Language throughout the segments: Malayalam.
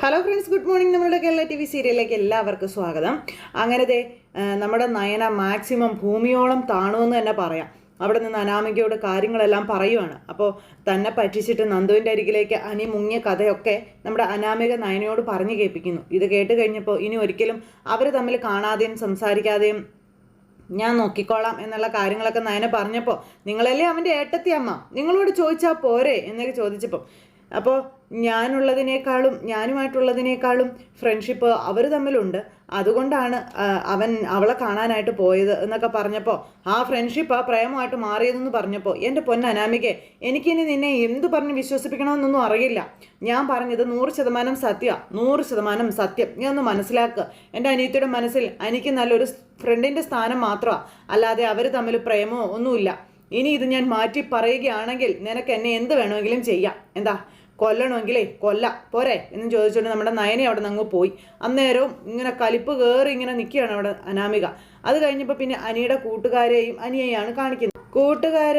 ഹലോ ഫ്രണ്ട്സ് ഗുഡ് മോർണിംഗ് നമ്മുടെ കേരള ടി വി സീരിയലിലേക്ക് എല്ലാവർക്കും സ്വാഗതം. അങ്ങനത്തെ നമ്മുടെ നയന മാക്സിമം ഭൂമിയോളം താണുവെന്ന് തന്നെ പറയാം. അവിടെ നിന്ന് അനാമികയോട് കാര്യങ്ങളെല്ലാം പറയുവാണ്. അപ്പോൾ തന്നെ പറ്റിച്ചിട്ട് നന്ദുവിന്റെ അരികിലേക്ക് അനി മുങ്ങിയ കഥയൊക്കെ നമ്മുടെ അനാമിക നയനയോട് പറഞ്ഞു കേൾപ്പിക്കുന്നു. ഇത് കേട്ട് കഴിഞ്ഞപ്പോൾ ഇനി ഒരിക്കലും അവർ തമ്മിൽ കാണാതെയും സംസാരിക്കാതെയും ഞാൻ നോക്കിക്കോളാം എന്നുള്ള കാര്യങ്ങളൊക്കെ നയന പറഞ്ഞപ്പോൾ നിങ്ങളല്ലേ അവന്റെ ഏട്ടത്തി അമ്മ നിങ്ങളോട് ചോദിച്ചാൽ പോരെ എന്നൊക്കെ ചോദിച്ചപ്പോൾ അപ്പോൾ ഞാനുള്ളതിനേക്കാളും ഞാനുമായിട്ടുള്ളതിനേക്കാളും ഫ്രണ്ട്ഷിപ്പ് അവർ തമ്മിലുണ്ട്. അതുകൊണ്ടാണ് അവൻ അവളെ കാണാനായിട്ട് പോയത് എന്നൊക്കെ പറഞ്ഞപ്പോൾ ആ ഫ്രണ്ട്ഷിപ്പ് ആ പ്രേമമായിട്ട് മാറിയതെന്ന് പറഞ്ഞപ്പോൾ എന്റെ പൊന്ന അനാമികെ എനിക്കിനി നിന്നെ എന്ത് പറഞ്ഞ് വിശ്വസിപ്പിക്കണമെന്നൊന്നും അറിയില്ല. ഞാൻ പറഞ്ഞത് നൂറ് ശതമാനം സത്യ നൂറ് ശതമാനം സത്യം. നീ ഒന്ന് മനസ്സിലാക്കുക എന്റെ അനിയത്തിയുടെ മനസ്സിൽ എനിക്ക് നല്ലൊരു ഫ്രണ്ടിന്റെ സ്ഥാനം മാത്രമാണ് അല്ലാതെ അവർ തമ്മിൽ പ്രേമമോ ഒന്നുമില്ല. ഇനി ഇത് ഞാൻ മാറ്റി പറയുകയാണെങ്കിൽ നിനക്ക് എന്നെ എന്ത് വേണമെങ്കിലും ചെയ്യാം. എന്താ? കൊല്ലണമെങ്കിലേ കൊല്ല പോരെ എന്ന് ചോദിച്ചുകൊണ്ട് നമ്മുടെ നയനെ അവിടെ നിന്ന് അങ്ങ് പോയി. അന്നേരവും ഇങ്ങനെ കലിപ്പ് കയറി ഇങ്ങനെ നിൽക്കുകയാണ് അവിടെ അനാമിക. അത് കഴിഞ്ഞപ്പോൾ പിന്നെ അനിയുടെ കൂട്ടുകാരെയും അനിയെയാണ് കാണിക്കുന്നത്. കൂട്ടുകാർ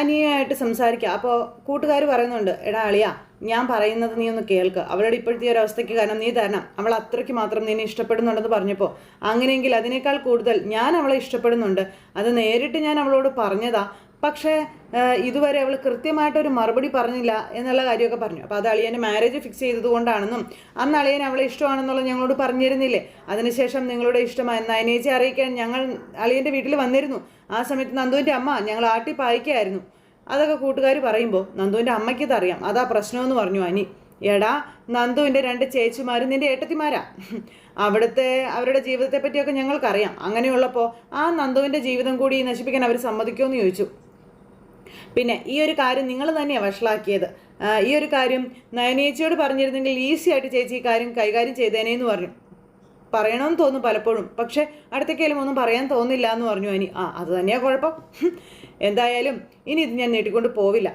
അനിയായിട്ട് സംസാരിക്കുക അപ്പോൾ കൂട്ടുകാർ പറയുന്നുണ്ട് എടാ അളിയ ഞാൻ പറയുന്നത് നീ ഒന്ന് കേൾക്ക്. അവളുടെ ഇപ്പോഴത്തെ ഒരു അവസ്ഥയ്ക്ക് കാരണം നീ തരണം. അവൾ അത്രയ്ക്ക് മാത്രം നിന്നെ ഇഷ്ടപ്പെടുന്നുണ്ടെന്ന് പറഞ്ഞപ്പോൾ അങ്ങനെയെങ്കിൽ അതിനേക്കാൾ കൂടുതൽ ഞാൻ അവളെ ഇഷ്ടപ്പെടുന്നുണ്ട്. അത് നേരിട്ട് ഞാൻ അവളോട് പറഞ്ഞതാ. പക്ഷേ ഇതുവരെ അവൾ കൃത്യമായിട്ടൊരു മറുപടി പറഞ്ഞില്ല എന്നുള്ള കാര്യമൊക്കെ പറഞ്ഞു. അപ്പോൾ അത് അളിയന്റെ മാരേജ് ഫിക്സ് ചെയ്തതുകൊണ്ടാണെന്നും അന്ന് അളിയൻ അവളെ ഇഷ്ടമാണെന്നുള്ളത് ഞങ്ങളോട് പറഞ്ഞിരുന്നില്ലേ? അതിനുശേഷം നിങ്ങളുടെ ഇഷ്ടമായി നയനേച്ചി അറിയിക്കാൻ ഞങ്ങൾ അളിയന്റെ വീട്ടിൽ വന്നിരുന്നു. ആ സമയത്ത് നന്ദുവിന്റെ അമ്മ ഞങ്ങൾ ആട്ടി പായിക്കായിരുന്നു അതൊക്കെ കൂട്ടുകാർ പറയുമ്പോൾ നന്ദുവിന്റെ അമ്മയ്ക്ക് അറിയാം അതാ പ്രശ്നമെന്ന് പറഞ്ഞു അനി. എടാ നന്ദുവിന്റെ രണ്ട് ചേച്ചിമാരും നിന്റെ ഏട്ടത്തിമാരാ. അവിടുത്തെ അവരുടെ ജീവിതത്തെ പറ്റിയൊക്കെ ഞങ്ങൾക്കറിയാം. അങ്ങനെയുള്ളപ്പോൾ ആ നന്ദുവിന്റെ ജീവിതം കൂടി നശിപ്പിക്കാൻ അവർ സമ്മതിക്കുമെന്ന് ചോദിച്ചു. പിന്നെ ഈ ഒരു കാര്യം നിങ്ങൾ തന്നെയാണ് വഷളാക്കിയത്. ഈ ഒരു കാര്യം നയനേച്ചിയോട് പറഞ്ഞിരുന്നെങ്കിൽ ഈസി ആയിട്ട് ചേച്ചി ഈ കാര്യം കൈകാര്യം ചെയ്തേനേ എന്ന് പറഞ്ഞു. പറയണമെന്ന് തോന്നും പലപ്പോഴും. പക്ഷെ അടുത്തേക്കാലും ഒന്നും പറയാൻ തോന്നില്ല എന്ന് പറഞ്ഞു അനി. ആ അത് തന്നെയാ കുഴപ്പം. എന്തായാലും ഇനി ഇത് ഞാൻ നീട്ടിക്കൊണ്ട് പോവില്ല.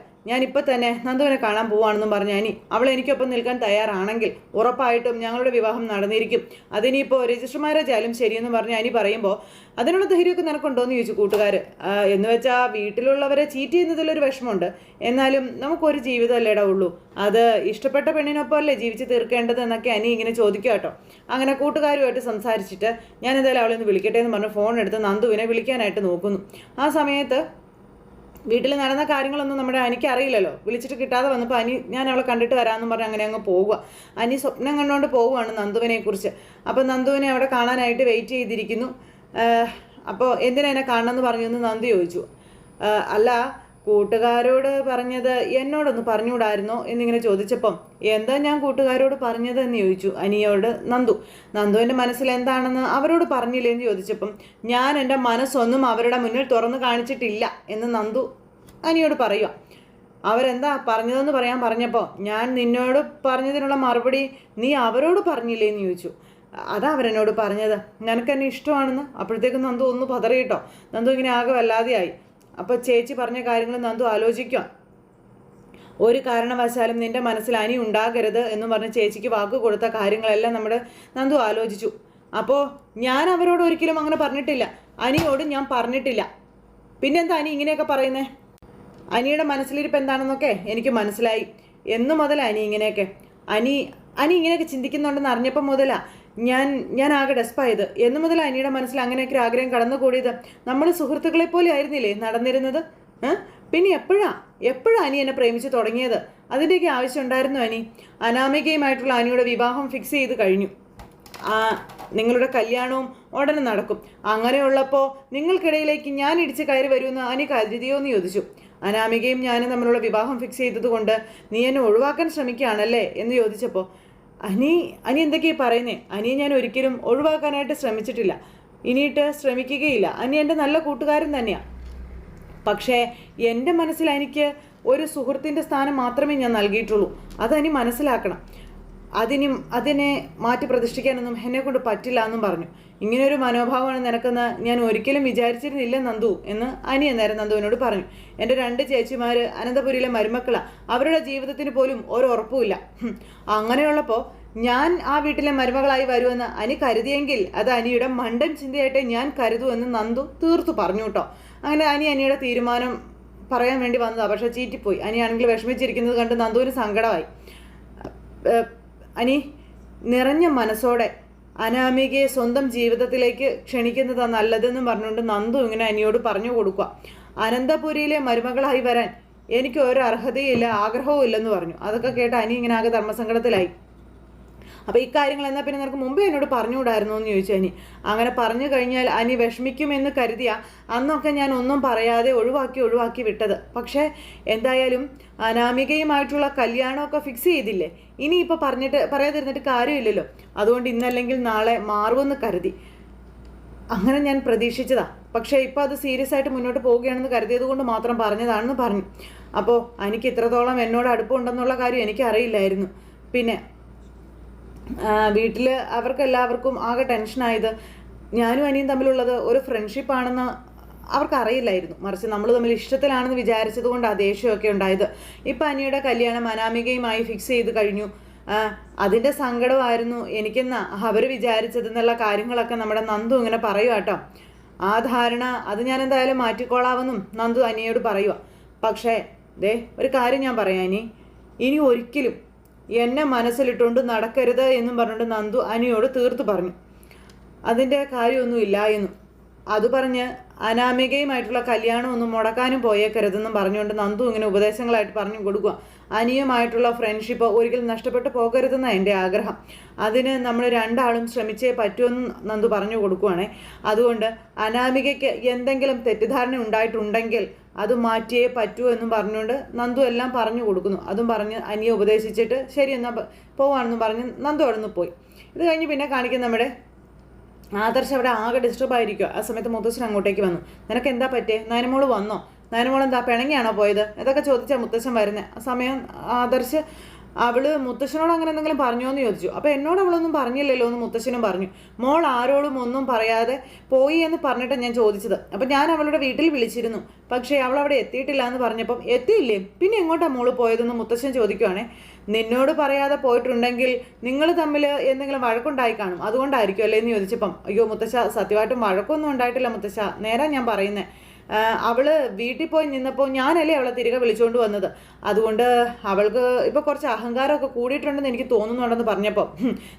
ഇപ്പം തന്നെ നന്ദുവിനെ കാണാൻ പോവാണെന്നും പറഞ്ഞ അനി അവൾ എനിക്കൊപ്പം നിൽക്കാൻ തയ്യാറാണെങ്കിൽ ഉറപ്പായിട്ടും ഞങ്ങളുടെ വിവാഹം നടന്നിരിക്കും. അതിനിപ്പോൾ രജിസ്റ്റർ മാരേജ് ആയാലും ശരിയെന്ന് പറഞ്ഞ് അനി പറയുമ്പോൾ അതിനുള്ള ധൈര്യമൊക്കെ നിനക്കുണ്ടോ എന്ന് ചോദിച്ചു കൂട്ടുകാർ എന്ന് വെച്ചാൽ വീട്ടിലുള്ളവരെ ചീറ്റ് ചെയ്യുന്നതിലൊരു വിഷമമുണ്ട്. എന്നാലും നമുക്കൊരു ജീവിതമല്ലേടാ ഉള്ളൂ അത് ഇഷ്ടപ്പെട്ട പെണ്ണിനൊപ്പം അല്ലേ ജീവിച്ച് തീർക്കേണ്ടത് എന്നൊക്കെ അനി ഇങ്ങനെ ചോദിക്കുക കേട്ടോ. അങ്ങനെ കൂട്ടുകാരുമായിട്ട് സംസാരിച്ചിട്ട് ഞാൻ എന്തായാലും അവളെ ഒന്ന് വിളിക്കട്ടെ എന്ന് പറഞ്ഞ് ഫോൺ എടുത്ത് നന്ദുവിനെ വിളിക്കാനായിട്ട് നോക്കുന്നു. ആ സമയത്ത് വീട്ടിൽ നടന്ന കാര്യങ്ങളൊന്നും നമ്മുടെ അനിക്ക് അറിയില്ലല്ലോ. വിളിച്ചിട്ട് കിട്ടാതെ വന്നപ്പോൾ അനി ഞാൻ അവളെ കണ്ടിട്ട് വരാമെന്ന് പറഞ്ഞ് അങ്ങനെ അങ്ങ് പോവുക അനി സ്വപ്നം കണ്ടുകൊണ്ട് പോവുകയാണ് നന്ദുവിനെക്കുറിച്ച് അപ്പോൾ നന്ദുവിനെ അവിടെ കാണാനായിട്ട് വെയിറ്റ് ചെയ്തിരിക്കുന്നു. അപ്പോൾ എന്തിനാ എന്നെ കാണണമെന്ന് പറഞ്ഞു എന്ന് നന്ദു ചോദിച്ചു. അല്ല കൂട്ടുകാരോട് പറഞ്ഞത് എന്നോടൊന്ന് പറഞ്ഞുകൂടായിരുന്നോ എന്നിങ്ങനെ ചോദിച്ചപ്പം എന്താ ഞാൻ കൂട്ടുകാരോട് പറഞ്ഞത് എന്ന് ചോദിച്ചു? അനിയോട് നന്ദു. നന്ദുവിന്റെ മനസ്സിൽ എന്താണെന്ന് അവരോട് പറഞ്ഞില്ലേ എന്ന് ചോദിച്ചപ്പം ഞാൻ എന്റെ മനസ്സൊന്നും അവരുടെ മുന്നിൽ തുറന്നു കാണിച്ചിട്ടില്ല എന്ന് നന്ദു അനിയോട് പറയുക അവരെന്താ പറഞ്ഞതെന്ന് പറയാൻ പറഞ്ഞപ്പോൾ ഞാൻ നിന്നോട് പറഞ്ഞതിനുള്ള മറുപടി നീ അവരോട് പറഞ്ഞില്ലേ എന്ന് ചോദിച്ചു. അതാ അവരെന്നോട് പറഞ്ഞത്. നിനക്ക് എന്നെ ഇഷ്ടമാണെന്ന്? അപ്പോഴത്തേക്കും നന്ദു ഒന്ന് പതറിയിട്ടോ. നന്ദു ഇങ്ങനെ ആകെ വല്ലാതെയായി. അപ്പോൾ ചേച്ചി പറഞ്ഞ കാര്യങ്ങൾ നന്ദു ആലോചിക്കാം. ഒരു കാരണവശാലും നിന്റെ മനസ്സിൽ അനി ഉണ്ടാകരുത് എന്ന് പറഞ്ഞ് ചേച്ചിക്ക് വാക്ക് കൊടുത്ത കാര്യങ്ങളെല്ലാം നമ്മുടെ നന്ദു ആലോചിച്ചു. അപ്പോൾ ഞാൻ അവരോട് ഒരിക്കലും അങ്ങനെ പറഞ്ഞിട്ടില്ല. അനിയോട് ഞാൻ പറഞ്ഞിട്ടില്ല. പിന്നെന്താ അനി ഇങ്ങനെയൊക്കെ പറയുന്നേ? അനിയുടെ മനസ്സിലിരിപ്പ് എന്താണെന്നൊക്കെ എനിക്ക് മനസ്സിലായി. എന്നു മുതൽ അനി ഇങ്ങനെയൊക്കെ. അനി അനി ഇങ്ങനെയൊക്കെ ചിന്തിക്കുന്നുണ്ടെന്ന് അറിഞ്ഞപ്പോൾ മുതലാ ഞാൻ ഞാൻ ആകെ ഡെസ്പായത്. എന്നു മുതൽ അനിയുടെ മനസ്സിൽ അങ്ങനെയൊക്കെ ആഗ്രഹം കടന്നുകൂടിയത്. നമ്മൾ സുഹൃത്തുക്കളെ പോലെ ആയിരുന്നില്ലേ നടന്നിരുന്നത്? പിന്നെ എപ്പോഴാ? എപ്പോഴാ അനി എന്നെ പ്രേമിച്ച് തുടങ്ങിയത്? അതിന്റെയൊക്കെ ആവശ്യം ഉണ്ടായിരുന്നു അനി. അനാമികയുമായിട്ടുള്ള അനിയുടെ വിവാഹം ഫിക്സ് ചെയ്ത് കഴിഞ്ഞു. ആ നിങ്ങളുടെ കല്യാണവും ഉടനെ നടക്കും. അങ്ങനെയുള്ളപ്പോൾ നിങ്ങൾക്കിടയിലേക്ക് ഞാൻ ഇടിച്ച് കയറി വരുമെന്ന് അനി കരുതിയോ എന്ന് ചോദിച്ചു. അനാമികയും ഞാനും തമ്മിലുള്ള വിവാഹം ഫിക്സ് ചെയ്തതുകൊണ്ട് നീ എന്നെ ഒഴിവാക്കാൻ ശ്രമിക്കുകയാണല്ലേ എന്ന് ചോദിച്ചപ്പോൾ അനി അനി എന്തൊക്കെയാ പറയുന്നത് അനിയെ ഞാൻ ഒരിക്കലും ഒഴിവാക്കാനായിട്ട് ശ്രമിച്ചിട്ടില്ല. ഇനിയിട്ട് ശ്രമിക്കുകയില്ല. അനി എന്റെ നല്ല കൂട്ടുകാരൻ തന്നെയാണ് പക്ഷേ എന്റെ മനസ്സിൽ എനിക്ക് ഒരു സുഹൃത്തിന്റെ സ്ഥാനം മാത്രമേ ഞാൻ നൽകിയിട്ടുള്ളൂ. അതനി മനസ്സിലാക്കണം. അതിനും അതിനെ മാറ്റി പ്രതിഷ്ഠിക്കാനൊന്നും എന്നെ കൊണ്ട് പറ്റില്ല എന്നും പറഞ്ഞു. ഇങ്ങനെയൊരു മനോഭാവമാണ് നിനക്കെന്ന് ഞാൻ ഒരിക്കലും വിചാരിച്ചിരുന്നില്ല നന്ദു എന്ന് അനി അന്നേരം നന്ദുവിനോട് പറഞ്ഞു. എന്റെ രണ്ട് ചേച്ചിമാർ അനന്തപുരിയിലെ മരുമക്കളാണ് അവരുടെ ജീവിതത്തിന് പോലും ഒരു ഉറപ്പുമില്ല. അങ്ങനെയുള്ളപ്പോൾ ഞാൻ ആ വീട്ടിലെ മരുമകളായി വരുമെന്ന് അനി കരുതിയെങ്കിൽ അത് അനിയുടെ മണ്ടൻ ചിന്തയായിട്ടേ ഞാൻ കരുതൂ എന്ന് നന്ദു തീർത്തു പറഞ്ഞു കേട്ടോ അങ്ങനെ അനി അനിയുടെ തീരുമാനം പറയാൻ വേണ്ടി വന്നതാണ് പക്ഷേ ചീറ്റിപ്പോയി. അനിയാണെങ്കിൽ വിഷമിച്ചിരിക്കുന്നത് കണ്ട് നന്ദുവിന് സങ്കടമായി. അനി നിറഞ്ഞ മനസ്സോടെ അനാമികയെ സ്വന്തം ജീവിതത്തിലേക്ക് ക്ഷണിക്കുന്നതാ നല്ലതെന്ന് പറഞ്ഞുകൊണ്ട് നന്ദു ഇങ്ങനെ അനിയോട് പറഞ്ഞു കൊടുക്കുക അനന്തപുരിയിലെ മരുമകളായി വരാൻ എനിക്ക് ഒരു അർഹതയില്ല ആഗ്രഹവും ഇല്ലെന്ന് പറഞ്ഞു. അതൊക്കെ കേട്ട് അനി ഇങ്ങനെ ആകെ ധർമ്മസങ്കടത്തിലായി. അപ്പോൾ ഇക്കാര്യങ്ങൾ കാര്യങ്ങൾ എന്നാൽ പിന്നെ നിനക്ക് മുമ്പേ എന്നോട് പറഞ്ഞുകൂടായിരുന്നു എന്ന് ചോദിച്ചു അനി. അങ്ങനെ പറഞ്ഞു കഴിഞ്ഞാൽ അനി വിഷമിക്കുമെന്ന് കരുതിയ അന്നൊക്കെ ഞാൻ ഒന്നും പറയാതെ ഒഴിവാക്കി ഒഴിവാക്കി വിട്ടത്. പക്ഷേ എന്തായാലും അനാമികയുമായിട്ടുള്ള കല്യാണമൊക്കെ ഫിക്സ് ചെയ്തില്ലേ? ഇനിയിപ്പോൾ പറഞ്ഞിട്ട് പറയാതിരുന്നിട്ട് കാര്യമില്ലല്ലോ. അതുകൊണ്ട് ഇന്നല്ലെങ്കിൽ നാളെ മാറുമെന്ന് കരുതി. അങ്ങനെ ഞാൻ പ്രതീക്ഷിച്ചതാ. പക്ഷേ ഇപ്പോൾ അത് സീരിയസ് ആയിട്ട് മുന്നോട്ട് പോവുകയാണെന്ന് കരുതിയത് കൊണ്ട് മാത്രം പറഞ്ഞതാണെന്ന് പറഞ്ഞു. അപ്പോൾ എനിക്ക് ഇത്രത്തോളം എന്നോട് അടുപ്പമുണ്ടെന്നുള്ള കാര്യം എനിക്കറിയില്ലായിരുന്നു പിന്നെ വീട്ടിൽ അവർക്കെല്ലാവർക്കും ആകെ ടെൻഷനായത് ഞാനും അനിയും തമ്മിലുള്ളത് ഒരു ഫ്രണ്ട്ഷിപ്പാണെന്ന് അവർക്ക് അറിയില്ലായിരുന്നു മറിച്ച് നമ്മൾ തമ്മിൽ ഇഷ്ടത്തിലാണെന്ന് വിചാരിച്ചത് കൊണ്ട് ആ ദേഷ്യമൊക്കെ ഉണ്ടായത്. ഇപ്പം അനിയുടെ കല്യാണം അനാമികയുമായി ഫിക്സ് ചെയ്ത് കഴിഞ്ഞു. അതിന്റെ സങ്കടമായിരുന്നു എനിക്കെന്ന അവർ വിചാരിച്ചതെന്നുള്ള കാര്യങ്ങളൊക്കെ നമ്മുടെ നന്ദു ഇങ്ങനെ പറയുക കേട്ടോ. ആ ധാരണ അത് ഞാൻ എന്തായാലും മാറ്റിക്കോളാമെന്നും നന്ദു അനിയോട് പറയുക പക്ഷേ ദേ ഒരു കാര്യം ഞാൻ പറയാം ഇനി ഇനി ഒരിക്കലും എന്നെ മനസ്സിലിട്ടുകൊണ്ട് നടക്കരുത് എന്നും പറഞ്ഞുകൊണ്ട് നന്ദു അനിയോട് തീർത്ത് പറഞ്ഞു. അതിന്റെ കാര്യമൊന്നുമില്ല എന്നും. അത് പറഞ്ഞ് അനാമികയുമായിട്ടുള്ള കല്യാണം ഒന്നും മുടക്കാനും പോയേക്കരുതെന്നും പറഞ്ഞുകൊണ്ട് നന്ദു ഇങ്ങനെ ഉപദേശങ്ങളായിട്ട് പറഞ്ഞു കൊടുക്കുക. അനിയുമായിട്ടുള്ള ഫ്രണ്ട്ഷിപ്പ് ഒരിക്കലും നഷ്ടപ്പെട്ടു പോകരുതെന്നാണ് എന്റെ ആഗ്രഹം. അതിന് നമ്മൾ രണ്ടാളും ശ്രമിച്ചേ പറ്റുമെന്ന് നന്ദു പറഞ്ഞു കൊടുക്കുവാണേ. അതുകൊണ്ട് അനാമികയ്ക്ക് എന്തെങ്കിലും തെറ്റിദ്ധാരണ ഉണ്ടായിട്ടുണ്ടെങ്കിൽ അത് മാറ്റിയേ പറ്റൂ എന്നും പറഞ്ഞുകൊണ്ട് നന്ദു എല്ലാം പറഞ്ഞു കൊടുക്കുന്നു. അതും പറഞ്ഞ് അനിയെ ഉപദേശിച്ചിട്ട് ശരി എന്നാൽ പോവാണെന്നും പറഞ്ഞ് നന്ദു അവിടെ നിന്ന് പോയി. ഇത് കഴിഞ്ഞ് പിന്നെ കാണിക്കുന്ന നമ്മുടെ ആദർശ് അവിടെ ആകെ ഡിസ്റ്റർബ് ആയിരിക്കും ആ സമയത്ത് മുത്തശ്ശൻ അങ്ങോട്ടേക്ക് വന്നു. നിനക്ക് എന്താ പറ്റിയേ? നയനമോൾ വന്നോ? നയനമോൾ എന്താ പിണങ്ങിയാണോ പോയത്? ഇതൊക്കെ ചോദിച്ചാൽ മുത്തശ്ശൻ വരുന്നത് ആ സമയം ആദർശ് അവൾ മുത്തശ്ശനോട് അങ്ങനെ എന്തെങ്കിലും പറഞ്ഞോ എന്ന് ചോദിച്ചു. അപ്പോൾ എന്നോട് അവളൊന്നും പറഞ്ഞില്ലല്ലോ എന്ന് മുത്തശ്ശനും പറഞ്ഞു. മോൾ ആരോടും ഒന്നും പറയാതെ പോയി എന്ന് പറഞ്ഞിട്ട് ഞാൻ ചോദിച്ചത്. അപ്പം ഞാൻ അവളുടെ വീട്ടിൽ വിളിച്ചിരുന്നു. പക്ഷേ അവൾ അവിടെ എത്തിയിട്ടില്ല എന്ന് പറഞ്ഞപ്പം എത്തിയില്ലേ? പിന്നെ എങ്ങോട്ടാ മോൾ പോയതെന്ന് മുത്തശ്ശൻ ചോദിക്കുവാണേ. നിന്നോട് പറയാതെ പോയിട്ടുണ്ടെങ്കിൽ നിങ്ങൾ തമ്മിൽ എന്തെങ്കിലും വഴക്കുണ്ടായി കാണും. അതുകൊണ്ടായിരിക്കും അല്ലേ എന്ന് ചോദിച്ചപ്പം അയ്യോ മുത്തശ്ശ സത്യമായിട്ടും വഴക്കൊന്നും ഉണ്ടായിട്ടില്ല മുത്തശ്ശ. നേരെ ഞാൻ പറയുന്നത് അവൾ വീട്ടിൽ പോയി നിന്നപ്പോൾ ഞാനല്ലേ അവളെ തിരികെ വിളിച്ചുകൊണ്ട് വന്നത്. അതുകൊണ്ട് അവൾക്ക് ഇപ്പോൾ കുറച്ച് അഹങ്കാരമൊക്കെ കൂടിയിട്ടുണ്ടെന്ന് എനിക്ക് തോന്നുന്നുണ്ടെന്ന് പറഞ്ഞപ്പോൾ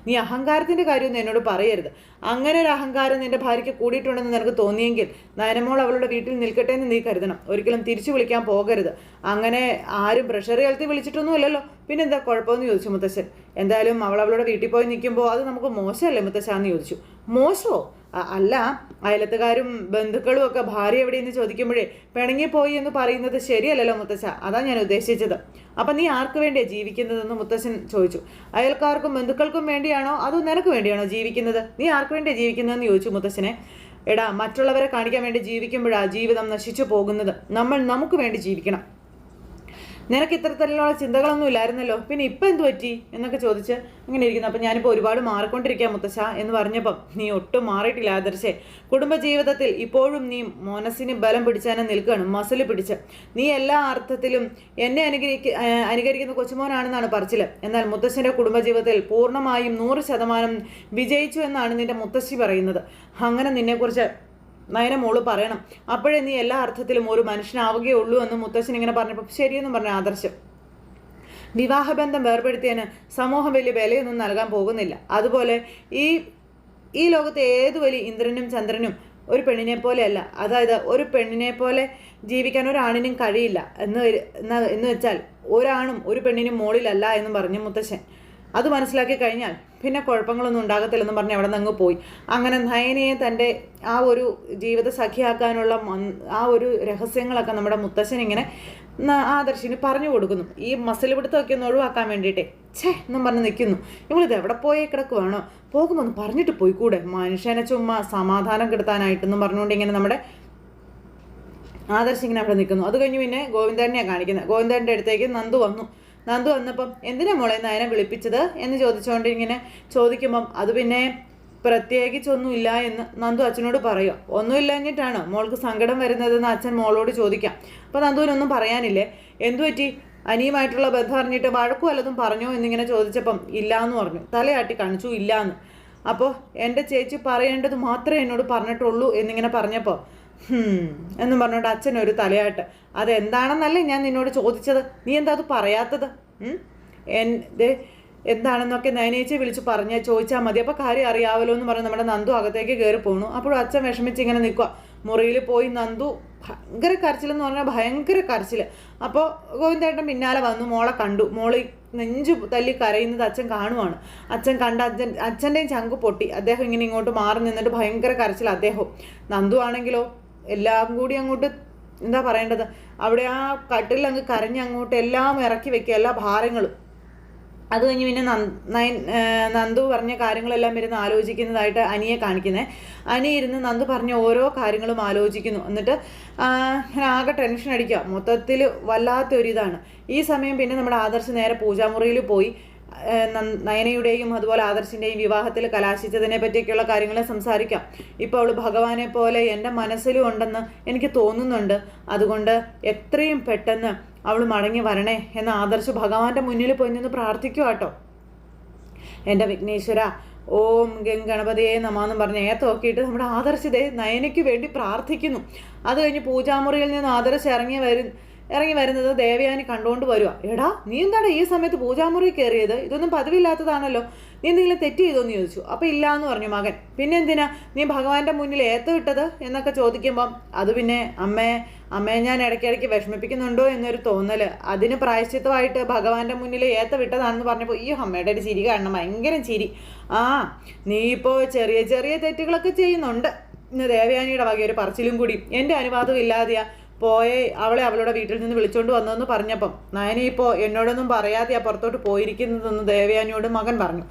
നീ അഹങ്കാരത്തിന്റെ കാര്യമൊന്നും എന്നോട് പറയരുത്. അങ്ങനെ ഒരു അഹങ്കാരം നിന്റെ ഭാര്യയ്ക്ക് കൂടിയിട്ടുണ്ടെന്ന് നിനക്ക് തോന്നിയെങ്കിൽ നയനമോൾ അവളുടെ വീട്ടിൽ നിൽക്കട്ടെ എന്ന് നീ കരുതണം. ഒരിക്കലും തിരിച്ചു വിളിക്കാൻ പോകരുത്. അങ്ങനെ ആരും പ്രഷർ കേൾത്തി വിളിച്ചിട്ടൊന്നുമില്ലല്ലോ പിന്നെ എന്താ കുഴപ്പമെന്ന് ചോദിച്ചു മുത്തശ്ശൻ. എന്തായാലും അവൾ അവളുടെ വീട്ടിൽ പോയി നിൽക്കുമ്പോൾ അത് നമുക്ക് മോശമല്ലേ മുത്തശ്ശാന്ന് ചോദിച്ചു. മോശമോ? അല്ല അയലത്തുകാരും ബന്ധുക്കളും ഒക്കെ ഭാര്യ എവിടെയെന്ന് ചോദിക്കുമ്പോഴേ പിണങ്ങിപ്പോയി എന്ന് പറയുന്നത് ശരിയല്ലല്ലോ മുത്തശ്ശ അതാ ഞാൻ ഉദ്ദേശിച്ചത്. അപ്പം നീ ആർക്ക് വേണ്ടിയാണ് ജീവിക്കുന്നതെന്ന് മുത്തശ്ശൻ ചോദിച്ചു. അയൽക്കാർക്കും ബന്ധുക്കൾക്കും വേണ്ടിയാണോ? അതോ നിനക്ക് വേണ്ടിയാണോ ജീവിക്കുന്നത്? നീ ആർക്ക് വേണ്ടിയാണ് ജീവിക്കുന്നതെന്ന് ചോദിച്ചു മുത്തശ്ശനെ എടാ മറ്റുള്ളവരെ കാണിക്കാൻ വേണ്ടി ജീവിക്കുമ്പോഴാണ് ജീവിതം നശിച്ചു പോകുന്നത്. നമ്മൾ നമുക്ക് വേണ്ടി ജീവിക്കണം. നിനക്ക് ഇത്തരത്തിലുള്ള ചിന്തകളൊന്നും ഇല്ലായിരുന്നല്ലോ? പിന്നെ ഇപ്പം എന്ത് പറ്റി? എന്നൊക്കെ ചോദിച്ച് ഇങ്ങനെ ഇരിക്കുന്നു. അപ്പം ഞാനിപ്പോൾ ഒരുപാട് മാറിക്കൊണ്ടിരിക്കുക മുത്തശ്ശ എന്ന് പറഞ്ഞപ്പം നീ ഒട്ടും മാറിയിട്ടില്ല ആദർശേ. കുടുംബജീവിതത്തിൽ ഇപ്പോഴും നീ മനസ്സിന് ബലം പിടിച്ചാനെ നിൽക്കുകയാണ് മസിൽ പിടിച്ച്. നീ എല്ലാ അർത്ഥത്തിലും എന്നെ അനുകരിക്ക അനുകരിക്കുന്ന കൊച്ചുമോനാണെന്നാണ് പറച്ചിൽ എന്നാൽ മുത്തശ്ശന്റെ കുടുംബജീവിതത്തിൽ പൂർണമായും നൂറ് ശതമാനം വിജയിച്ചു എന്നാണ് നിന്റെ മുത്തശ്ശി പറയുന്നത്. അങ്ങനെ നിന്നെക്കുറിച്ച് നയന മോൾ പറയണം. അപ്പോഴേ നീ എല്ലാ അർത്ഥത്തിലും ഒരു മനുഷ്യനാവുകയുള്ളൂ എന്ന് മുത്തശ്ശൻ ഇങ്ങനെ പറഞ്ഞപ്പോൾ ശരിയെന്നും പറഞ്ഞ ആദർശം. വിവാഹബന്ധം വേർപെടുത്തിയതിന് സമൂഹം വലിയ വിലയൊന്നും നൽകാൻ പോകുന്നില്ല. അതുപോലെ ഈ ഈ ലോകത്തെ ഏതു വലിയ ഇന്ദ്രനും ചന്ദ്രനും ഒരു പെണ്ണിനെ പോലെയല്ല. അതായത് ഒരു പെണ്ണിനെ പോലെ ജീവിക്കാൻ ഒരാണിനും കഴിയില്ല. എന്ന് എന്ന് വെച്ചാൽ ഒരാണും ഒരു പെണ്ണിനും മോളിലല്ല എന്ന് പറഞ്ഞു മുത്തശ്ശൻ. അത് മനസ്സിലാക്കി കഴിഞ്ഞാൽ പിന്നെ കുഴപ്പങ്ങളൊന്നും ഉണ്ടാകത്തില്ലെന്ന് പറഞ്ഞ് അവിടെ നിന്ന് പോയി. അങ്ങനെ നയനയെ തന്റെ ആ ഒരു ജീവിത സഖിയാക്കാനുള്ള ആ ഒരു രഹസ്യങ്ങളൊക്കെ നമ്മുടെ മുത്തശ്ശൻ ഇങ്ങനെ ആദർശിന് പറഞ്ഞു കൊടുക്കുന്നു. ഈ മസിൽ പിടുത്തമൊക്കെ ഒന്ന് ഒഴിവാക്കാൻ വേണ്ടിയിട്ടേ. ഛേ എന്നും പറഞ്ഞ് നിൽക്കുന്നു. ഇവളിത് എവിടെ പോയേ കിടക്കുവാണോ? പോകുമ്പോൾ ഒന്ന് പറഞ്ഞിട്ട് പോയിക്കൂടെ? മനുഷ്യനെ ചുമ്മാ സമാധാനം കെടുത്താനായിട്ടെന്നും പറഞ്ഞുകൊണ്ട് ഇങ്ങനെ നമ്മുടെ ആദർശ് ഇങ്ങനെ അവിടെ നിൽക്കുന്നു. അത് കഴിഞ്ഞ് പിന്നെ ഗോവിന്ദനെയാണ് കാണിക്കുന്നത്. ഗോവിന്ദന്റെ അടുത്തേക്ക് നന്ദു വന്നു. നന്ദു വന്നപ്പം എന്തിനാ മോളെ നയനെ വിളിപ്പിച്ചത്? എന്ന് ചോദിച്ചുകൊണ്ട് ഇങ്ങനെ ചോദിക്കുമ്പം അത് പിന്നെ പ്രത്യേകിച്ചൊന്നുമില്ല എന്ന് നന്ദു അച്ഛനോട് പറയുക ഒന്നുമില്ലഞ്ഞിട്ടാണ് മോൾക്ക് സങ്കടം വരുന്നതെന്ന് അച്ഛൻ മോളോട് ചോദിക്കാം. അപ്പോൾ നന്ദുവിനൊന്നും പറയാനില്ലേ? എന്തു പറ്റി? അനിയുമായിട്ടുള്ള ബന്ധം അറിഞ്ഞിട്ട് വഴക്കും വല്ലതും പറഞ്ഞോ എന്നിങ്ങനെ ചോദിച്ചപ്പം ഇല്ല എന്ന് പറഞ്ഞു. തലയാട്ടി കാണിച്ചു ഇല്ല എന്ന് അപ്പോൾ എന്റെ ചേച്ചി പറയേണ്ടത് മാത്രമേ എന്നോട് പറഞ്ഞിട്ടുള്ളൂ എന്നിങ്ങനെ പറഞ്ഞപ്പോൾ എന്നും പറഞ്ഞുകൊണ്ട് അച്ഛനൊരു തലയാട്ട് അതെന്താണെന്നല്ലേ ഞാൻ നിന്നോട് ചോദിച്ചത്? നീ എന്താ അത് പറയാത്തത്? എന്റെ എന്താണെന്നൊക്കെ നയനേച്ചി വിളിച്ച് പറഞ്ഞ ചോദിച്ചാൽ മതി. അപ്പോൾ കാര്യം അറിയാവല്ലോ എന്ന് പറഞ്ഞ് നമ്മുടെ നന്ദു അകത്തേക്ക് കയറി പോണു. അപ്പോഴും അച്ഛൻ വിഷമിച്ച് ഇങ്ങനെ നിൽക്കുക മുറിയിൽ പോയി നന്ദു ഭയങ്കര കരച്ചിലെന്ന് പറഞ്ഞാൽ ഭയങ്കര കരച്ചിൽ അപ്പോൾ ഗോവിന്ദേട്ടൻ പിന്നാലെ വന്നു. മോളെ കണ്ടു. മോളി നെഞ്ചു തല്ലി കരയുന്നത് അച്ഛൻ കാണുവാണ്. അച്ഛൻ കണ്ട അച്ഛൻ അച്ഛന്റെയും ചങ്ക് പൊട്ടി. അദ്ദേഹം ഇങ്ങനെ ഇങ്ങോട്ട് മാറി നിന്നിട്ട് ഭയങ്കര കരച്ചിൽ അദ്ദേഹം. നന്ദു ആണെങ്കിലോ? എല്ലാം കൂടി അങ്ങോട്ട് എന്താ പറയേണ്ടത്? അവിടെ ആ കട്ടിൽ അങ്ങ് കരഞ്ഞ് അങ്ങോട്ട് എല്ലാം ഇറക്കി വെക്കുക എല്ലാ ഭാരങ്ങളും. അത് കഴിഞ്ഞ് പിന്നെ നയൻ നന്ദു പറഞ്ഞ കാര്യങ്ങളെല്ലാം ഇരുന്ന് ആലോചിക്കുന്നതായിട്ട് അനിയെ കാണിക്കുന്നത് അനി ഇരുന്ന് നന്ദു പറഞ്ഞ ഓരോ കാര്യങ്ങളും ആലോചിക്കുന്നു. എന്നിട്ട് ഞാൻ ആകെ ടെൻഷൻ അടിക്കുക. മൊത്തത്തിൽ വല്ലാത്തൊരിതാണ്. ഈ സമയം പിന്നെ നമ്മുടെ ആദർശ് നേരെ പൂജാമുറിയിൽ പോയി. നയനയുടെയും അതുപോലെ ആദർശിന്റെയും വിവാഹത്തിൽ കലാശിച്ചതിനെ പറ്റിയൊക്കെയുള്ള കാര്യങ്ങൾ സംസാരിക്കാം. ഇപ്പോൾ അവൾ ഭഗവാനെ പോലെ എന്റെ മനസ്സിലും ഉണ്ടെന്ന് എനിക്ക് തോന്നുന്നുണ്ട്. അതുകൊണ്ട് എത്രയും പെട്ടെന്ന് അവൾ മടങ്ങി വരണേ എന്ന് ആദർശ് ഭഗവാന്റെ മുന്നിൽ പോയി നിന്ന് പ്രാർത്ഥിക്കുക കേട്ടോ. എന്റെ വിഘ്നേശ്വര ഓം ഗണപതിയെ നമാന്നും പറഞ്ഞ് ഏത്തോക്കിയിട്ട് നമ്മുടെ നമ്മുടെ ദേ നയനയ്ക്ക് വേണ്ടി പ്രാർത്ഥിക്കുന്നു. അത് കഴിഞ്ഞ് പൂജാമുറിയിൽ നിന്ന് ആദർശ് ഇറങ്ങി വരും ഇറങ്ങി വരുന്നത് ദേവയാനി കണ്ടുകൊണ്ട് വരുക എടാ നീ എന്താണ് ഈ സമയത്ത് പൂജാമുറി കയറിയത്? ഇതൊന്നും പതിവില്ലാത്തതാണല്ലോ. നീ എന്തെങ്കിലും തെറ്റ് ചെയ്തോന്ന് ചോദിച്ചു. അപ്പോൾ ഇല്ല എന്ന് പറഞ്ഞു മകൻ. പിന്നെ എന്തിനാ? നീ ഭഗവാന്റെ മുന്നിൽ ഏത്ത് വിട്ടത് എന്നൊക്കെ ചോദിക്കുമ്പം അത് പിന്നെ അമ്മയെ അമ്മയെ ഞാൻ ഇടയ്ക്കിടയ്ക്ക് വിഷമിപ്പിക്കുന്നുണ്ടോ എന്നൊരു തോന്നൽ അതിന് പ്രായശ്ചിത്തമായിട്ട് ഭഗവാന്റെ മുന്നിൽ ഏത്ത വിട്ടതാണെന്ന് പറഞ്ഞപ്പോൾ ഈ അമ്മയുടെ ഒരു ചിരി കാണണം. ഭയങ്കര ചിരി. ആ നീ ഇപ്പോൾ ചെറിയ ചെറിയ തെറ്റുകളൊക്കെ ചെയ്യുന്നുണ്ട്. ഇന്ന് ദേവയാനിയുടെ വകയൊരു പറച്ചിലും കൂടി. എന്റെ അനുവാദം ഇല്ലാതെയാ. പോയെ അവളെ അവളുടെ വീട്ടിൽ നിന്ന് വിളിച്ചോണ്ട് വന്നതെന്ന് പറഞ്ഞപ്പം നയനി ഇപ്പോൾ എന്നോടൊന്നും പറയാതെയാ പുറത്തോട്ട് പോയിരിക്കുന്നതെന്ന് ദേവയാനിയോട് മകൻ പറഞ്ഞു.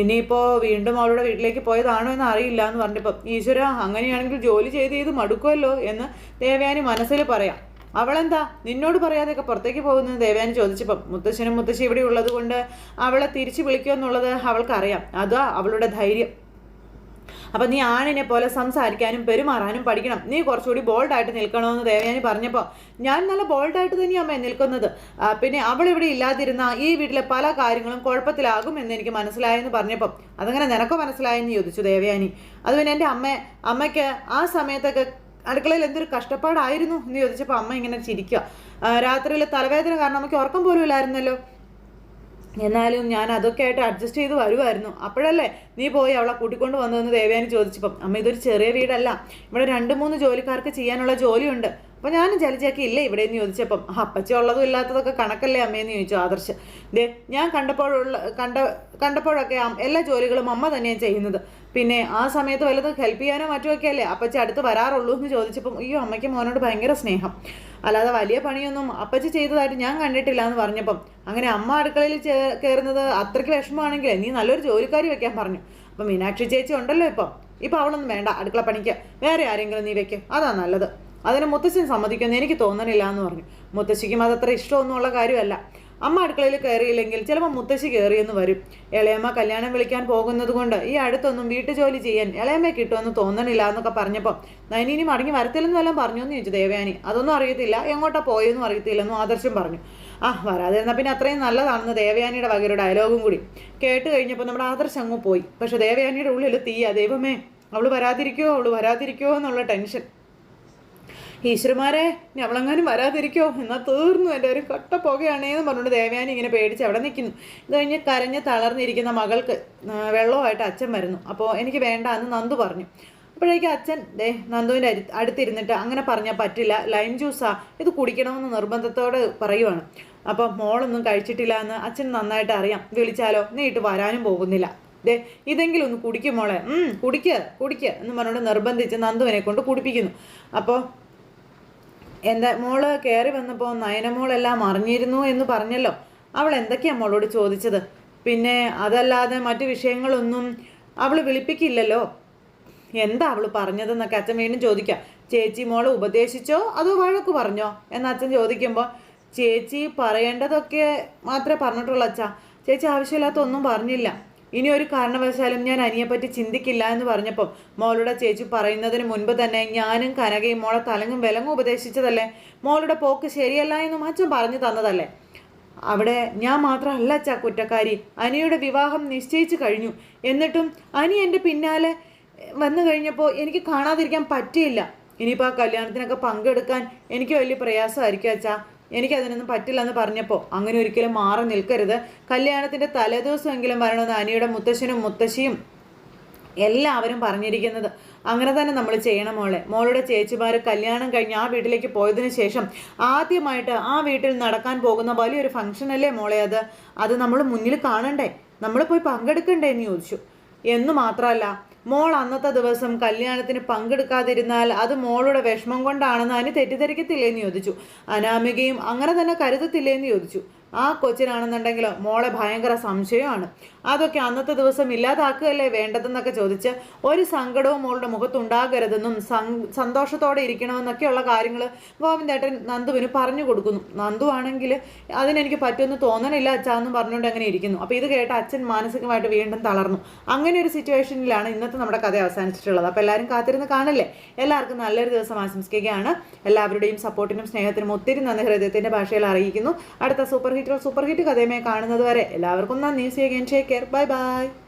ഇനിയിപ്പോൾ വീണ്ടും അവളുടെ വീട്ടിലേക്ക് പോയതാണോ എന്ന് അറിയില്ല എന്ന് പറഞ്ഞപ്പം ഈശ്വര അങ്ങനെയാണെങ്കിൽ ജോലി ചെയ്ത് ചെയ്ത് മടുക്കുമല്ലോ എന്ന് ദേവയാനി മനസ്സിൽ പറയാം. അവളെന്താ? നിന്നോട് പറയാതെയൊക്കെ പുറത്തേക്ക് പോകുന്നത് ദേവയാനി ചോദിച്ചപ്പം മുത്തശ്ശനും മുത്തശ്ശി ഇവിടെ ഉള്ളത് കൊണ്ട് അവളെ തിരിച്ചു വിളിക്കുമെന്നുള്ളത് അവൾക്കറിയാം. അതാ അവളുടെ ധൈര്യം. അപ്പം നീ ആണിനെ പോലെ സംസാരിക്കാനും പെരുമാറാനും പഠിക്കണം. നീ കുറച്ചുകൂടി ബോൾഡായിട്ട് നിൽക്കണമെന്ന് ദേവയാനി പറഞ്ഞപ്പോൾ ഞാൻ നല്ല ബോൾഡായിട്ട് തന്നെയാണ് അമ്മേ നിൽക്കുന്നത്. പിന്നെ അവളിവിടെ ഇല്ലാതിരുന്ന ഈ വീട്ടിലെ പല കാര്യങ്ങളും കുഴപ്പത്തിലാകും എന്ന് എനിക്ക് മനസ്സിലായെന്ന് പറഞ്ഞപ്പം അതങ്ങനെ നിനക്കോ മനസ്സിലായെന്ന് ചോദിച്ചു ദേവയാനി. അത് പിന്നെ എന്റെ അമ്മ അമ്മയ്ക്ക് ആ സമയത്തൊക്കെ അടുക്കളയിൽ എന്തൊരു കഷ്ടപ്പാടായിരുന്നു എന്ന് ചോദിച്ചപ്പോൾ അമ്മ ഇങ്ങനെ ചിരിക്കുക രാത്രിയിൽ തലവേദന കാരണം അമ്മയ്ക്ക് ഉറക്കം പോലും ഇല്ലായിരുന്നല്ലോ. എന്നാലും ഞാൻ അതൊക്കെ ആയിട്ട് അഡ്ജസ്റ്റ് ചെയ്ത് വരുമായിരുന്നു അപ്പോഴല്ലേ നീ പോയി അവളെ കൂട്ടിക്കൊണ്ട് വന്നതെന്ന് ദേവയാനി ചോദിച്ചപ്പം അമ്മ ഇതൊരു ചെറിയ വീടല്ല. ഇവിടെ രണ്ട് മൂന്ന് ജോലിക്കാർക്ക് ചെയ്യാനുള്ള ജോലിയുണ്ട്. അപ്പോൾ ഞാനും ചലിച്ചാക്കി ഇല്ലേ ഇവിടെ? എന്ന് ചോദിച്ചപ്പം അപ്പച്ച ഉള്ളതും ഇല്ലാത്തതൊക്കെ കണക്കല്ലേ അമ്മയെന്ന് ചോദിച്ചു ആദർശ്. ദേ ഞാൻ കണ്ടപ്പോഴുള്ള കണ്ട കണ്ടപ്പോഴൊക്കെ എല്ലാ ജോലികളും അമ്മ തന്നെയാണ് ചെയ്യുന്നത്. പിന്നെ ആ സമയത്ത് വല്ലത് ഹെൽപ്പ് ചെയ്യാനോ മറ്റോ ഒക്കെ അല്ലേ? അപ്പച്ചി അടുത്ത് വരാറുള്ളൂ എന്ന് ചോദിച്ചപ്പം അയ്യോ അമ്മയ്ക്ക് മോനോട് ഭയങ്കര സ്നേഹം. അല്ലാതെ വലിയ പണിയൊന്നും അപ്പച്ചി ചെയ്തതായിട്ട് ഞാൻ കണ്ടിട്ടില്ല എന്ന് പറഞ്ഞപ്പം അങ്ങനെ അമ്മ അടുക്കളയിൽ കയറുന്നത് അത്രയ്ക്ക് വിഷമമാണെങ്കിൽ നീ നല്ലൊരു ജോലിക്കാരി വെക്കാൻ പറഞ്ഞു. അപ്പം മീനാക്ഷി ചേച്ചി ഉണ്ടല്ലോ ഇപ്പം. ഇപ്പം അവളൊന്നും വേണ്ട അടുക്കള പണിക്ക്. വേറെ ആരെങ്കിലും നീ വെക്ക്. അതാ നല്ലത്. അതിന് മുത്തശ്ശൻ സമ്മതിക്കുമെന്ന് എനിക്ക് തോന്നണില്ല എന്ന് പറഞ്ഞു. മുത്തശ്ശിക്കും അതത്ര ഇഷ്ടമൊന്നുമുള്ള കാര്യമല്ല. അമ്മ അടുക്കളയിൽ കയറിയില്ലെങ്കിൽ ചിലപ്പോൾ മുത്തശ്ശി കയറിയെന്ന് വരും. ഇളയമ്മ കല്യാണം വിളിക്കാൻ പോകുന്നത് കൊണ്ട് ഈ അടുത്തൊന്നും വീട്ടു ജോലി ചെയ്യാൻ ഇളയമ്മ കിട്ടുമെന്ന് തോന്നണില്ല എന്നൊക്കെ പറഞ്ഞപ്പോൾ നൈനിനി മടങ്ങി വരത്തില്ലെന്ന് വല്ലതും പറഞ്ഞു എന്ന് ചോദിച്ചു ദേവയാനി. അതൊന്നും അറിയത്തില്ല. എങ്ങോട്ടാ പോയെന്നും അറിയത്തില്ലെന്നും ആദർശം പറഞ്ഞു. ആ വരാതിരുന്നാൽ പിന്നെ അത്രയും നല്ലതാണെന്ന് ദേവയാനിയുടെ വകയൊരു ഡയലോഗും കൂടി. കേട്ട് കഴിഞ്ഞപ്പോൾ നമ്മുടെ ആദർശം അങ്ങ് പോയി. പക്ഷേ ദേവയാനിയുടെ ഉള്ളിൽ തീയ. ദൈവമേ അവൾ വരാതിരിക്കുമോ അവൾ വരാതിരിക്കുമോ എന്നുള്ള ടെൻഷൻ. ഈശ്വരന്മാരെ അവളെങ്ങാനും വരാതിരിക്കോ? എന്നാൽ തീർന്നു എന്റെ ഒരു കട്ട പുകയാണേന്ന് പറഞ്ഞുകൊണ്ട് ദേവയാനി ഇങ്ങനെ പേടിച്ച് അവിടെ നിൽക്കുന്നു. ഇത് കഴിഞ്ഞ് കരഞ്ഞ് തളർന്നിരിക്കുന്ന മകൾക്ക് വെള്ളമായിട്ട് അച്ഛൻ വരുന്നു. അപ്പോൾ എനിക്ക് വേണ്ട എന്ന് നന്ദു പറഞ്ഞു. അപ്പോഴേക്കും അച്ഛൻ ദേ നന്ദുവിന്റെ അരി അടുത്തിരുന്നിട്ട് അങ്ങനെ പറഞ്ഞാൽ പറ്റില്ല. ലൈം ജ്യൂസാ ഇത് കുടിക്കണമെന്ന് നിർബന്ധത്തോടെ പറയുവാണ്. അപ്പോൾ മോളൊന്നും കഴിച്ചിട്ടില്ല എന്ന് അച്ഛൻ നന്നായിട്ട് അറിയാം. വിളിച്ചാലോ? നീട്ട് വരാനും പോകുന്നില്ല. ദേ ഇതെങ്കിലും ഒന്ന് കുടിക്കും മോളെ. കുടിക്കുക കുടിക്കുക എന്ന് പറഞ്ഞുകൊണ്ട് നിർബന്ധിച്ച് നന്ദുവിനെ കൊണ്ട് കുടിപ്പിക്കുന്നു. അപ്പോൾ എന്താ മോൾ കയറി വന്നപ്പോൾ നയനമോളെല്ലാം അറിഞ്ഞിരുന്നു എന്ന് പറഞ്ഞല്ലോ. അവൾ എന്തൊക്കെയാ മോളോട് ചോദിച്ചത്? പിന്നെ അതല്ലാതെ മറ്റു വിഷയങ്ങളൊന്നും അവൾ വിളിപ്പിക്കില്ലല്ലോ? എന്താ അവൾ പറഞ്ഞതെന്നൊക്കെ അച്ഛൻ വീണ്ടും ചോദിക്കാം. ചേച്ചി മോളെ ഉപദേശിച്ചോ? അതോ വഴക്ക് പറഞ്ഞോ? എന്ന് അച്ഛൻ ചോദിക്കുമ്പോൾ ചേച്ചി പറയേണ്ടതൊക്കെ മാത്രമേ പറഞ്ഞിട്ടുള്ളൂ അച്ഛാ. ചേച്ചി ആവശ്യമില്ലാത്ത ഒന്നും പറഞ്ഞില്ല. ഇനി ഒരു കാരണവശാലും ഞാൻ അനിയെപ്പറ്റി ചിന്തിക്കില്ല എന്ന് പറഞ്ഞപ്പോൾ മോളുടെ ചേച്ചി പറയുന്നതിന് മുൻപ് തന്നെ ഞാനും കനകയും മോളെ തലങ്ങും വിലങ്ങും ഉപദേശിച്ചതല്ലേ? മോളുടെ പോക്ക് ശരിയല്ല എന്ന് അച്ഛൻ പറഞ്ഞു തന്നതല്ലേ? അവിടെ ഞാൻ മാത്രമല്ല അച്ഛ കുറ്റക്കാരി. അനിയുടെ വിവാഹം നിശ്ചയിച്ചു കഴിഞ്ഞു. എന്നിട്ടും അനി എന്റെ പിന്നാലെ വന്നു കഴിഞ്ഞപ്പോൾ എനിക്ക് കാണാതിരിക്കാൻ പറ്റിയില്ല. ഇനിയിപ്പോൾ ആ കല്യാണത്തിനൊക്കെ പങ്കെടുക്കാൻ എനിക്ക് വലിയ പ്രയാസമായിരിക്കും അച്ഛാ. എനിക്കതിനൊന്നും പറ്റില്ലെന്ന് പറഞ്ഞപ്പോൾ അങ്ങനെ ഒരിക്കലും മാറി നിൽക്കരുത്. കല്യാണത്തിന്റെ തലേദിവസമെങ്കിലും വരണമെന്ന് അനിയുടെ മുത്തശ്ശനും മുത്തശ്ശിയും എല്ലാവരും പറഞ്ഞിരിക്കുന്നത്. അങ്ങനെ തന്നെ നമ്മൾ ചെയ്യണം മോളെ. മോളുടെ ചേച്ചിമാർ കല്യാണം കഴിഞ്ഞ് ആ വീട്ടിലേക്ക് പോയതിനു ശേഷം ആദ്യമായിട്ട് ആ വീട്ടിൽ നടക്കാൻ പോകുന്ന വലിയൊരു ഫംഗ്ഷനല്ലേ മോളെ അത്? അത് നമ്മൾ മുന്നിൽ കാണണ്ടേ? നമ്മൾ പോയി പങ്കെടുക്കണ്ടേ എന്ന് ചോദിച്ചു. എന്ന് മാത്രമല്ല മോൾ അന്നത്തെ ദിവസം കല്യാണത്തിന് പങ്കെടുക്കാതിരുന്നാൽ അത് മോളുടെ വിഷമം കൊണ്ടാണെന്ന് അതിന് തെറ്റിദ്ധരിക്കത്തില്ലേന്ന് ചോദിച്ചു. അനാമികയും അങ്ങനെ തന്നെ കരുതത്തില്ലേന്ന് ചോദിച്ചു. ആ കൊച്ചിനാണെന്നുണ്ടെങ്കിൽ മോളെ ഭയങ്കര സംശയമാണ്. അതൊക്കെ അന്നത്തെ ദിവസം ഇല്ലാതാക്കുകയല്ലേ വേണ്ടതെന്നൊക്കെ ചോദിച്ച് ഒരു സങ്കടവും മോളുടെ മുഖത്തുണ്ടാകരുതെന്നും സന്തോഷത്തോടെ ഇരിക്കണമെന്നൊക്കെയുള്ള കാര്യങ്ങൾ ഗോവിന്ദേട്ടൻ നന്ദുവിന് പറഞ്ഞു കൊടുക്കുന്നു. നന്ദു ആണെങ്കിൽ അതിനെനിക്ക് പറ്റുമെന്ന് തോന്നണില്ല അച്ഛാന്നും പറഞ്ഞുകൊണ്ട് അങ്ങനെ ഇരിക്കുന്നു. അപ്പോൾ ഇത് കേട്ട അച്ഛൻ മാനസികമായിട്ട് വീണ്ടും തളർന്നു. അങ്ങനെ ഒരു സിറ്റുവേഷനിലാണ് ഇന്നത്തെ നമ്മുടെ കഥ അവസാനിച്ചിട്ടുള്ളത്. അപ്പോൾ എല്ലാവരും കാത്തിരുന്ന് കാണല്ലേ? എല്ലാവർക്കും നല്ലൊരു ദിവസം ആശംസിക്കുകയാണ്. എല്ലാവരുടെയും സപ്പോർട്ടിനും സ്നേഹത്തിനും ഒത്തിരി നന്ദി. ഹൃദയത്തിന്റെ ഭാഷയിൽ അറിയിക്കുന്നു. അടുത്ത സൂപ്പർ ഹിറ്റ് സൂപ്പർ ഹിറ്റ് കഥയുമായി കാണുന്നത് വരെ എല്ലാവർക്കും നന്ദി. See again take care bye bye